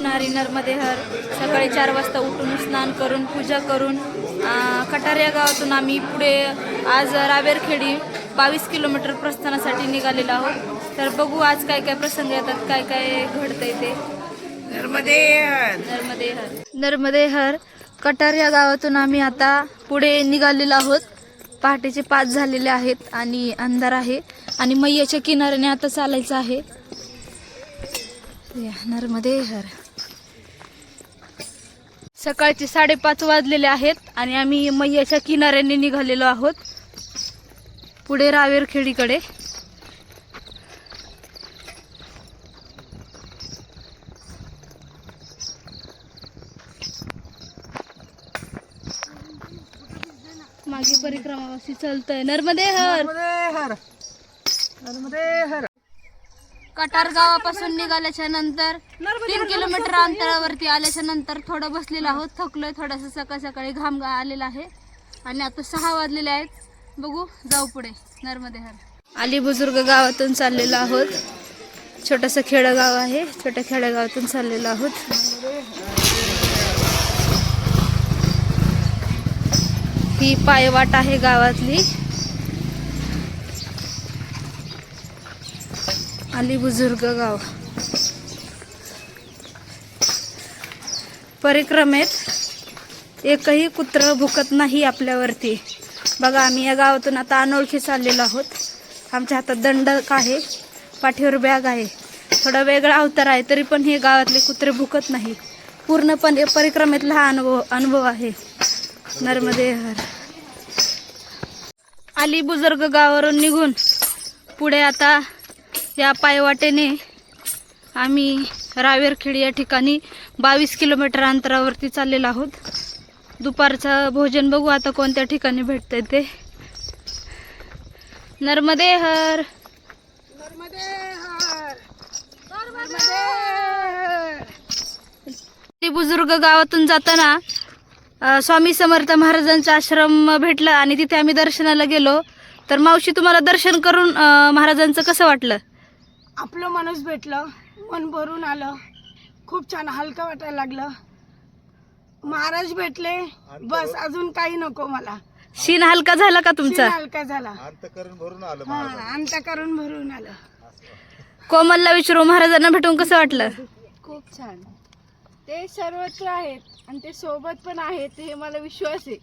कृष्ण हरी नर्मदे हर. सकाळी चार वाजता उठून स्नान करून पूजा करून कटार या गावातून आम्ही पुढे आज रावेरखेडी बावीस किलोमीटर प्रस्थानासाठी निघालेलो आहोत. तर बघू आज काय काय प्रसंग येतात काय काय घडतंय ते. नर्मदे नर्मदे हर. नर्मदे हर. कटार या गावातून आम्ही आता पुढे निघालेलो आहोत. पहाटेचे पाच झालेले आहेत आणि अंधार आहे. आणि मैयाच्या किनाऱ्याने आता चालायचं आहे. या, नर्मदे हर. सकाळचे साडेपाच वाजलेले आहेत आणि आम्ही मैयाच्या किनाऱ्याने निघालेलो आहोत. पुढे रावेरखेडीकडे मागे परिक्रमावासी चालतंय. नर्मदे हर नर्मदे हर नर्मदे हर कटार गावापासून निघाल्याच्या नंतर तीन किलोमीटर अंतरावरती आल्याच्यानंतर थोडं बसलेलो आहोत. थकलोय थोडंसं सकाळ सकाळी घाम आलेला आहे. आणि आता सहा वाजलेले आहेत. बघू जाऊ पुढे. नर्मदे आली अली बुजुर्ग गावातून चाललेलो आहोत. छोटंसं खेडगाव आहे. छोट्या खेडेगावातून चाललेलो आहोत. ही पायवाट आहे गावातली. अली बुजुर्ग गाव. परिक्रमेत एकही कुत्र भुकत नाही आपल्यावरती. बघा आम्ही या गावातून आता अनोळखी चाललेलो आहोत. आमच्या हातात दंडक आहे पाठीवर बॅग आहे. थोडा वेगळा अवतार आहे तरी पण हे गावातले कुत्रे भुकत नाही. पूर्णपणे परिक्रमेतला हा अनुभव अनुभव आहे. नर्मदे हर. अली बुजुर्ग गावावरून निघून पुढे आता या पायवाटेने आम्ही रावेरखेड या ठिकाणी बावीस किलोमीटर अंतरावरती चाललेलो आहोत. दुपारचं भोजन बघू आता कोणत्या ठिकाणी भेटतंय ते. नर्मदे हर. नर्मदे हर. नर्मदे हर. ते बुजुर्ग गावातून जाताना स्वामी समर्थ महाराजांचा आश्रम भेटला आणि तिथे आम्ही दर्शनाला गेलो. तर मावशी तुम्हाला दर्शन करून महाराजांचं कसं वाटलं? आपलं माणूस भेटलं मन भरून आलं खूप छान हलकं वाटायला लागलं. महाराज भेटले बस अजून काही नको मला. शीन हलका झाला का तुमचा? सीन हलका झाला. अंतकरण भरून आलं हा अंतकरण भरून आलं. कोमलला विचारू महाराजांना भेटून कसं वाटलं? खूप छान. ते सर्वत्र आहेत आणि ते सोबत पण आहेत हे मला विश्वास आहे.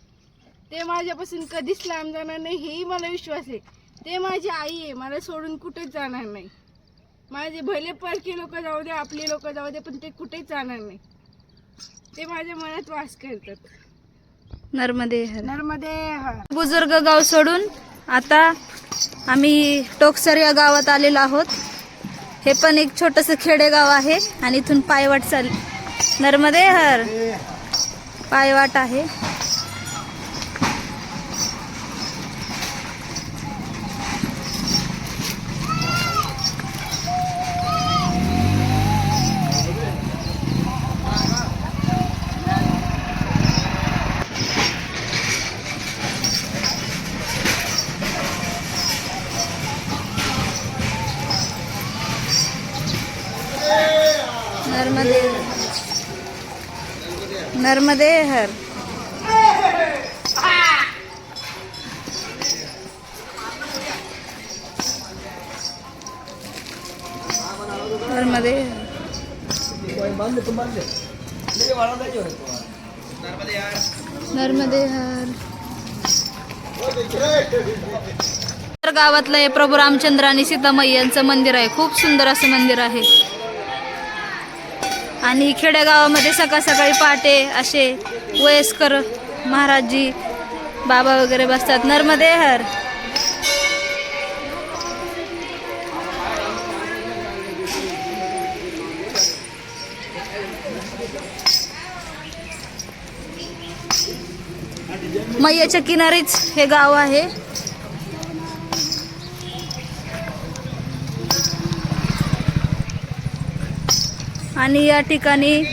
ते माझ्यापासून कधीच लांब जाणार नाही हेही मला विश्वास आहे. ते माझी आई आहे मला सोडून कुठेच जाणार नाही. माझे भले परके लोक जाऊ दे आपले लोक जाऊ दे पण ते कुठेच जाणार नाही. ते माझ्या मनात वास करतात. नर्मदे हर. नर्मदे हर. बुजुर्ग गाव सोडून आता आम्ही टोकसर या गावात आलेलो आहोत. हे पण एक छोटंसं खेडेगाव आहे आणि इथून पायवाट चाल नर्मदे हर. पायवाट आहे. मध्ये हर. नर्मदे नर्मदे हर. गावातलं हे प्रभू रामचंद्र आणि सीतामाई यांचं मंदिर आहे. खूप सुंदर असं मंदिर आहे. आणि खेडेगावामध्ये सकाळ सकाळी पहाटे असे वयस्कर महाराजजी बाबा वगैरे बसतात. नर्मदे हर. मैयाच्या किनारीच हे गाव आहे. आणि या ठिकाणी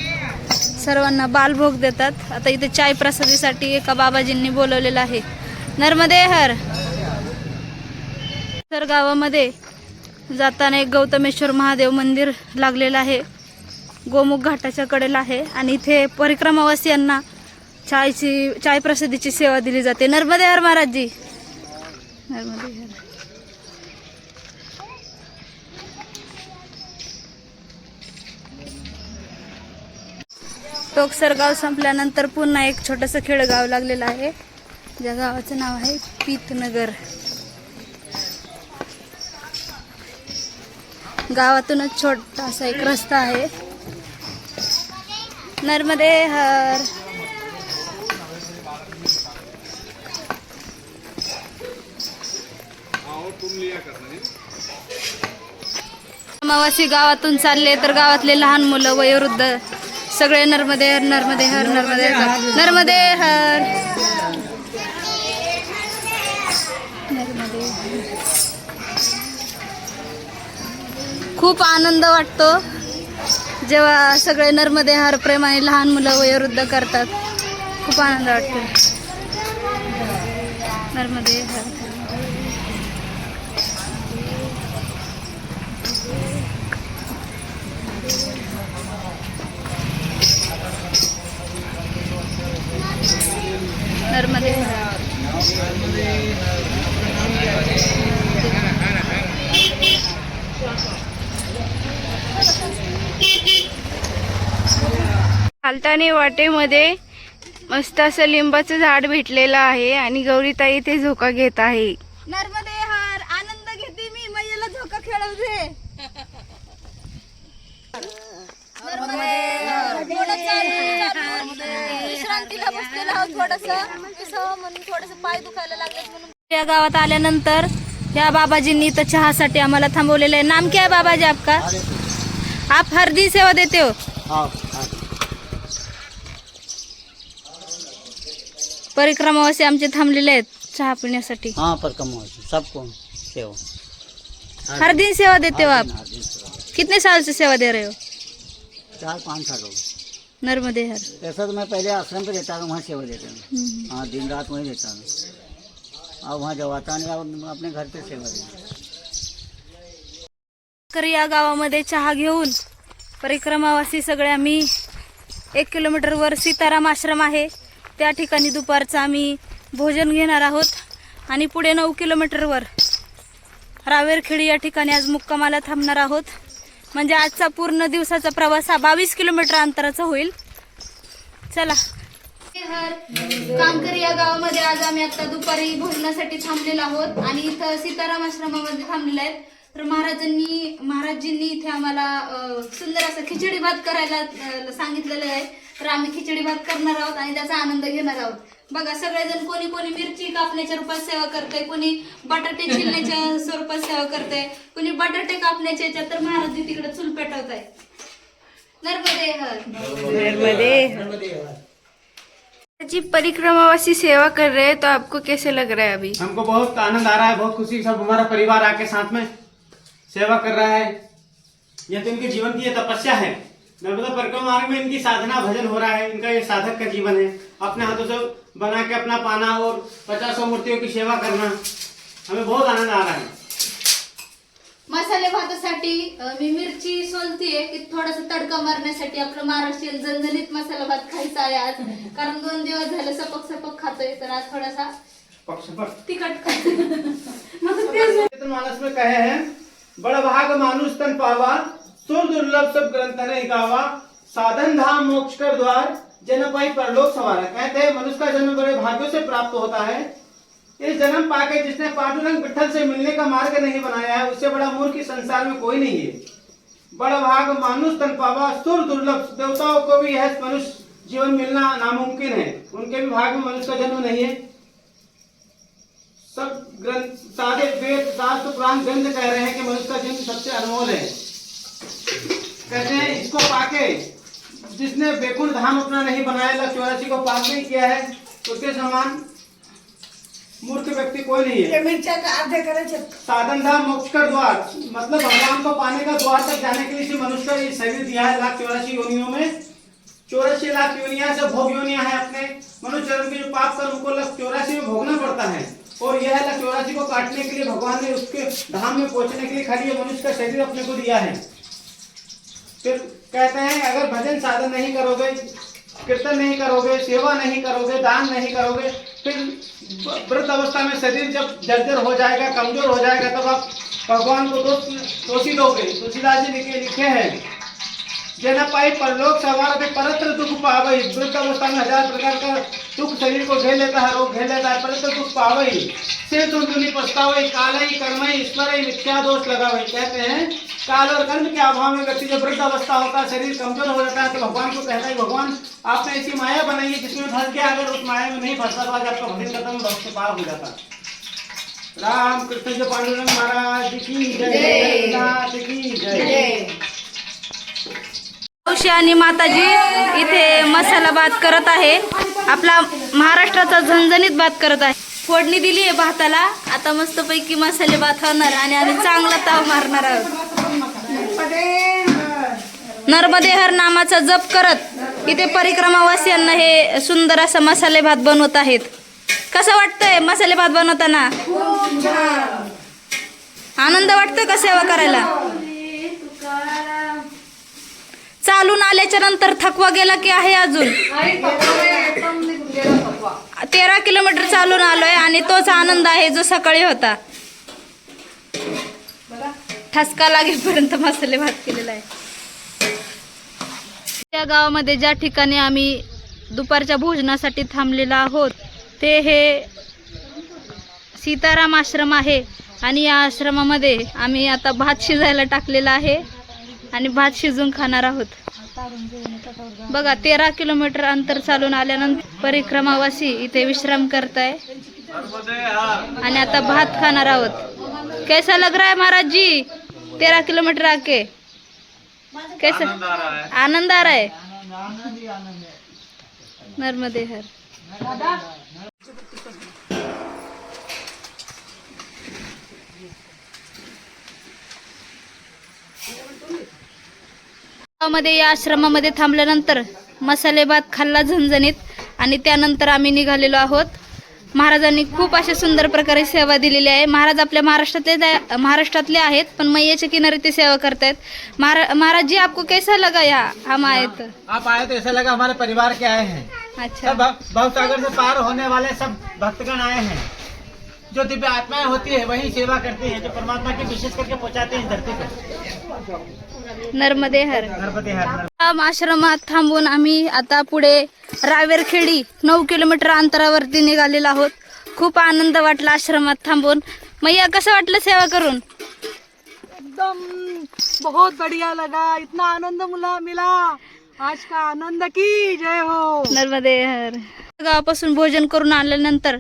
सर्वांना बालभोग देतात. आता इथे चाय प्रसादीसाठी एका बाबाजींनी बोलवलेलं आहे. नर्मदे हर. तर गावामध्ये जाताना एक गौतमेश्वर महादेव मंदिर लागलेलं आहे. गोमुख घाटाच्या कडेला आहे आणि इथे परिक्रमावासियांना चायची चाय प्रसादीची सेवा दिली जाते. नर्मदे हर महाराजजी. नर्मदे हर. टोकसर गाव संपल्यानंतर पुन्हा एक छोटंसं खेडगाव लागलेलं आहे. ज्या गावाचं नाव आहे पीतनगर. गावातूनच छोटासा एक रस्ता आहे. नर्मदे हर. अमावासी गावातून चालले तर गावातले लहान मुलं वयोवृद्ध सगळे नर्मदे हर नर्मदे हर नर्मदे हर नर्मदे हर. खूप आनंद वाटतो जेव्हा सगळे नर्मदे हर प्रेमाने लहान मुलं वयोवृद्ध करतात. खूप आनंद वाटतो. नर्मदे हर. नर्मदे चालताने वाटेमध्ये मस्त असं लिंबाचं झाड भेटलेलं आहे आणि गौरीताई ते झोका घेत आहे. विश्रांतीला बसलेलो आहोत थोडस. विसावं म्हणून थोडस पाय दुखायला लागले म्हणून. या गावात आल्यानंतर या बाबाजींनी इथं चहासाठी आम्हाला थांबवलेलं आहे. नाम क्या है बाबाजी आपका? आप हर दिन सेवा देते हो. परिक्रमावासी आमचे थांबलेले आहेत चहा पिण्यासाठी. हाँ पर कम हो सबको सेवा. हर दिन सेवा देते हो आप। कितने साल से सेवा दे रहे हो? चार पाँच साल हो गए। नर्मदे हर। ऐसा तो मैं पहले आश्रम पे देता था वहाँ सेवा देता हूँ. हाँ दिन रात वहीं देता हूँ अब वहाँ जब आता नहीं अब अपने घर पे सेवा देता तर या गावामध्ये चहा घेऊन परिक्रमावासी सगळे आम्ही एक किलोमीटर वर सीताराम आश्रम आहे. त्या ठिकाणी दुपारचं आम्ही भोजन घेणार आहोत. आणि पुढे नऊ किलोमीटरवर रावेरखेडी या ठिकाणी आज मुक्कामाला थांबणार आहोत. म्हणजे आजचा पूर्ण दिवसाचा प्रवास हा बावीस किलोमीटर अंतराचा होईल. चला. कामकरी या गावामध्ये आज आम्ही आता दुपारी भोजनासाठी थांबलेलो आहोत आणि इथं सीताराम आश्रमामध्ये थांबलेलो आहेत. तर महाराजांनी महाराजजींनी इथे आम्हाला सुंदर असं खिचडी भात करायला सांगितलेलं आहे. तर आम्ही खिचडी भात करणार आहोत आणि त्याचा आनंद घेणार आहोत. बघा सगळेजण कोणी कोणी मिरची कापण्याच्या रूपात सेवा करते कोणी बटाटे चिरण्याच्या स्वरूपात सेवा करते कोणी बटाटे कापण्याच्या याच्यात तर महाराज तिकडे चूल पेटवत आहे नर्मदे हर. जी परिक्रमावासी सेवा कर रहे हैं तो आपको कैसे लग रहा है अभी? हमको बहुत आनंद आ रहा है बहुत खुशी सब हमारा परिवार आके साथ में सेवा कर रहा है। यह तो इनके जीवन की ये तपस्या है। नर्मदा परिक्रमा मार्ग में इनकी साधना भजन हो रहा है इनका ये साधक का जीवन है। अपने हाथों से बना के अपना पाना और पचासों मूर्तियों की सेवा करना। हमें बहुत आनंद आ रहा है। मसाले भातासाठी अ, मी मिरची सोलतीये की थोडासा तडका मारण्यासाठी आपलं महाराष्ट्रीयन झणझणीत मसाला भात खायचा आहे आज. कारण दोन दिवस झाले सपक सपक खातोय तर आज थोडासा पक्षपट तिखट खातोय. चेतन मानस में कहे हैं बड़ भाग मानुष तन पावा सुर दुर्लभ सब ग्रंथ ने गावा साधन धाम मोक्ष कर द्वार जन पाई परलोक सवारा कहते हैं। मनुष्य का जन्म बड़े भाग्यों से प्राप्त होता है। इस जन्म पाके जिसने पांडुरंग विठल से मिलने का मार्ग नहीं बनाया है, उससे बड़ा मूर्ख संसार में कोई नहीं है। बड़ भाग मानुष तन पावा सुर, दुर्लभ देवताओं को भी यह मनुष्य जीवन मिलना नामुमकिन है। उनके भी भाग में मनुष्य का जन्म नहीं है। सब ग्रंथ, सारे वेद, शास्त्र, पुराण, ग्रंथ कह रहे हैं कि मनुष्य का जन्म सबसे अनमोल है। कहते हैं, इसको पाके जिसने बेकुंठ धाम अपना नहीं बनाया ला चौरासी को पाप नहीं किया है उसके समान मूर्ख व्यक्ति कोई नहीं है। साधन धाम मोक्ष का द्वार। मतलब भगवान को पाने का द्वार तक जाने के लिए मनुष्य का ये शरीर दिया है लाख चौरासी योनियों में। चौरासी लाख योनिया से भोग योनिया है अपने। मनुष्य जन्म के जो पाप कर उनको लाख चौरासी में भोगना पड़ता है। और यह लाख चौरासी को काटने के लिए भगवान ने उसके धाम में पहुँचने के लिए खाली मनुष्य का शरीर अपने को दिया है। फिर कहते हैं, अगर भजन साधन नहीं करोगे, कीर्तन नहीं करोगे, सेवा नहीं करोगे, दान नहीं करोगे, फिर वृद्ध अवस्था में शरीर जब जर्जर हो जाएगा, कमज़ोर हो जाएगा, तब आप भगवान को दोष दोषी दोगे। तुलसीदास जी लिखे लिखे हैं जेना पाई परलोक सवार परत्र दुख पावई। वृद्ध अवस्था में हज़ार प्रकार का दुख शरीर को घेर लेता है, रोग घेर लेता है, परत्र दुख पावई। से दुर्दुनी पछतावई, कालई, कर्मई, ईश्वरई, मिथ्या दोष लगावई। कहते हैं काल और कर्म के अभाव में व्यक्ति जब वृद्ध अवस्था होता है शरीर कमजोर हो जाता है तो भगवान को कहता है भगवान आपने ऐसी माया बनाई है जिसमें फंस गया अगर उस माया में नहीं फंसता तो आज आपका भजन खत्म भक्त पार हो जाता राम कृष्ण जो पांडुरंग महाराज की जय। की जय। मावशी आणि माताजी इथे मसाला भात करत आहे. आपला महाराष्ट्राचा झणझणीत भात करत आहे. फोडणी दिली आहे भाताला. आता मस्तपैकी मसाले भात होणार आणि आम्ही चांगला ताव मारणार आहोत. नर्मदे हर नामाचा जप करत इथे परिक्रमावासियांना हे सुंदर असं मसाले भात बनवत आहेत. कसं वाटतंय मसाले भात बनवताना? आनंद वाटतो का सेवा करायला? चालून आल्याच्यानंतर थकवा गेला की आहे अजून? तेरा किलोमीटर चालून आलोय आणि तोच आनंद आहे जो सकाळी होता. ठसका लागेपर्यंत मसाले भात केलेला आहे. त्या गावामध्ये ज्या ठिकाणी आम्ही दुपारच्या भोजनासाठी थांबलेलो आहोत ते हे सीताराम आश्रम आहे आणि या आश्रमामध्ये आम्ही आता भात शिजायला टाकलेला आहे आणि भात शिजून खाणार आहोत. बघा तेरा किलोमीटर अंतर चालून आल्यानंतर परिक्रमावासी इथे विश्राम करताय. आणि आता भात खाणार आहोत. कैसा लग रहा है महाराज जी? तेरा किलोमीटर आके. कैसा? आनंद आ रहा है. नर्मदे हरमध्ये या आश्रमामध्ये थांबल्यानंतर मसाले भात खाल्ला झणझणीत आणि त्यानंतर आम्ही निघालेलो आहोत. महाराजांनी खूप अशा सुंदर प्रकारे सेवा दिलेली आहे. महाराज आपल्या महाराष्ट्रातले महाराष्ट्रातले आहेत पण मैयाच्या किनारी ते सेवा करतायत. महारा महाराज जी आपको कैसा लगा या? हम आए तो. आप आए तो ऐसा लगा हमारे परिवार के आए हैं। अच्छा. भव सागर से पार होने वाले सब भक्तगण आए हैं। जो दिव्य आत्माएं होती है वही सेवा करती है जो परमात्मा की विशेष करके पहुंचाते हैं धरती पर। नर्मदे हर। नर्मदे हर राम आश्रमात थांबून आम्ही आता पुढे रावेरखेडी नऊ किलोमीटर अंतरावरती निघालेलो आहोत. खूप आनंद वाटला आश्रमात थांबून. मैया कसं वाटलं सेवा करून? एकदम बहुत बढ़िया लगा. इतना आनंद मुला मिला. आज का आनंद की जय हो. नर्मदे हर। गावापासून भोजन करून आल्यानंतर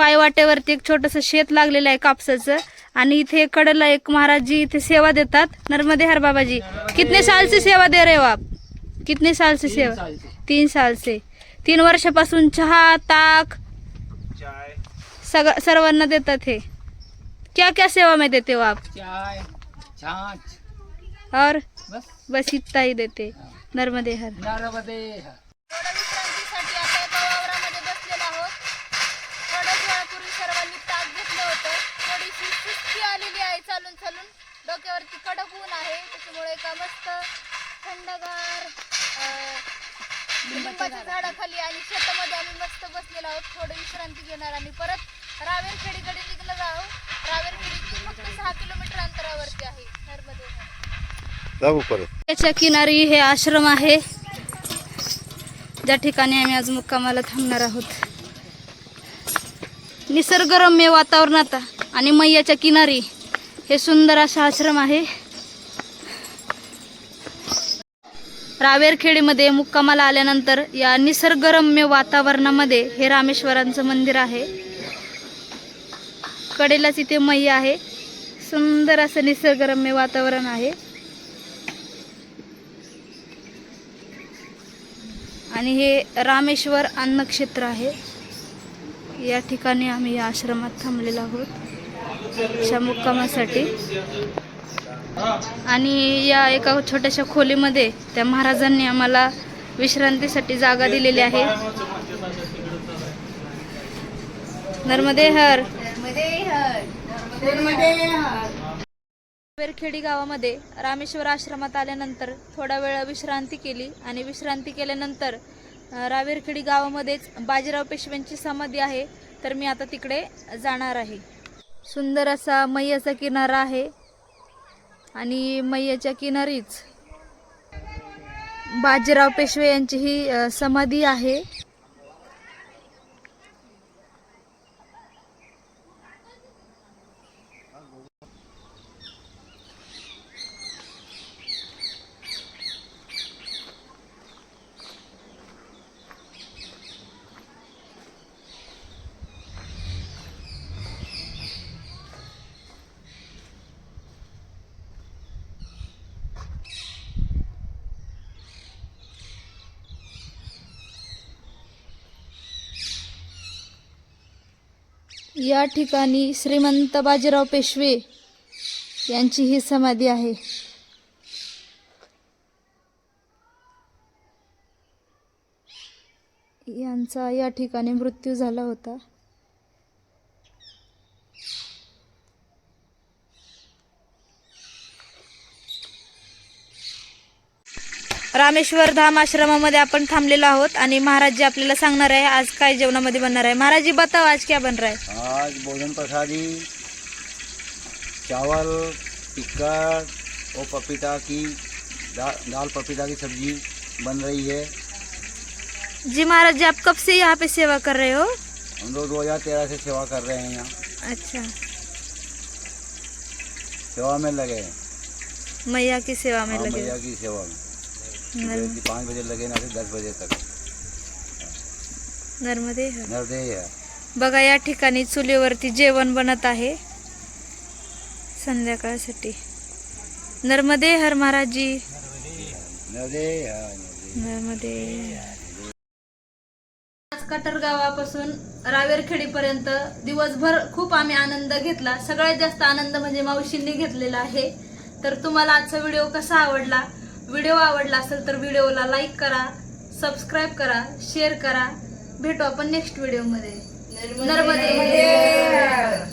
पायवाटेवरती एक छोटस शेत लागलेलं आहे कापसाचं. आणि इथे कडेला एक महाराजजी इथे सेवा देतात. नर्मदे हर बाबाजी. कितने साल से सेवा दे रहे हो आप? कितने साल से सेवा? तीन साल से तीन वर्षापासून चहा ताक सग सर्वांना देतात हे. क्या क्या सेवा में देते हो आप? चाय और? बस. बस इतना ही देते. नर्मदे हर. नर्मदे थोड्या विश्रांतीसाठी आता एका वावरामध्ये बसलेलो आहोत थोड्याच वेळापूर्वी सर्वांनी ताक घेतलं होतं थोडीशी सुस्ती आलेली आहे चालून चालून डोक्यावरती कडक ऊन आहे त्याच्यामुळे एका मस्त थंडगार लिंबाच्या झाडाखाली आणि शेतामध्ये आम्ही मस्त बसलेलो आहोत. थोडी विश्रांती घेणार आणि परत रावेरखेडीकडे निघणार आहोत. रावेरखेडी फक्त सहा किलोमीटर अंतरावरती आहे नर्मदे त्याच्या किनारी हे आश्रम आहे. ज्या ठिकाणी आम्ही आज मुक्कामाला थांबणार आहोत. निसर्गरम्य वातावरणात आणि मैयाच्या किनारी हे सुंदर असा आश्रम आहे. रावेरखेडीमध्ये मुक्कामाला आल्यानंतर या निसर्गरम्य वातावरणामध्ये हे रामेश्वरांचं मंदिर आहे. कडेलाच इथे मैया आहे. सुंदर असं निसर्गरम्य वातावरण आहे. आणि हे रामेश्वर अन्नक्षेत्र आहे. या ठिकाणी आम्ही या आश्रमात थांबलेलो आहोत. अशा मुक्कामासाठी आणि या एका छोट्याशा खोलीमध्ये त्या महाराजांनी आम्हाला विश्रांतीसाठी जागा दिलेली आहे. नर्मदे हर. बेरखेडी गावामध्ये रामेश्वर आश्रमात आल्यानंतर थोडा वेळ विश्रांती केली आणि विश्रांती केल्यानंतर रावेरखेडी गावामध्येच बाजीराव पेशव्यांची समाधी आहे. तर मी आता तिकडे जाणार आहे. सुंदर असा मैयाचा किनारा आहे. आणि मैयाच्या किनारीच बाजीराव पेशवे यांची ही समाधी आहे. या ठिकाणी श्रीमंत बाजीराव पेशवे यांची ही समाधी आहे. यांचा या ठिकाणी मृत्यू झाला होता. रामेश्वर धाम आश्रमामध्ये आपण थांबलेलो आहोत आणि महाराज जी आपल्याला सांगणार आहे आज काय जेवणामध्ये बनणार आहे? महाराज जी बताओ आज क्या बन रहा है? आज भोजन प्रसादी चावल टिक्का और पपीता की दा, दाल पपीता की सब्ज़ी बन रही है। जी महाराज जी आप कब से यहाँ पे सेवा कर रहे हो? हम लोग दो हज़ार तेरह से सेवा कर रहे हैं यहाँ। अच्छा। सेवा में लगे हैं। मैया की सेवा में हाँ, लगे मैया की सेवा में। पाँच बजे लगे ना से दस बजे तक। नर्मदे हर. नरदेय है। बघा या ठिकाणी चुलीवरती जेवण बनत आहे. संध्याकाळसाठी. नर्मदे हर महाराजजी. नरदेय नर्मदे. आज कटर गावापासून रावेरखेडीपर्यंत दिवसभर खूप आम्ही आनंद घेतला. सगळ्यात जास्त आनंद म्हणजे मावशींनी घेतलेला आहे. तर तुम्हाला आजचा व्हिडिओ कसा आवडला? व्हिडिओ आवडला असेल तर व्हिडिओला लाईक करा सबस्क्राईब करा शेअर करा. भेटू आपण नेक्स्ट व्हिडिओमध्ये. नर्मदे.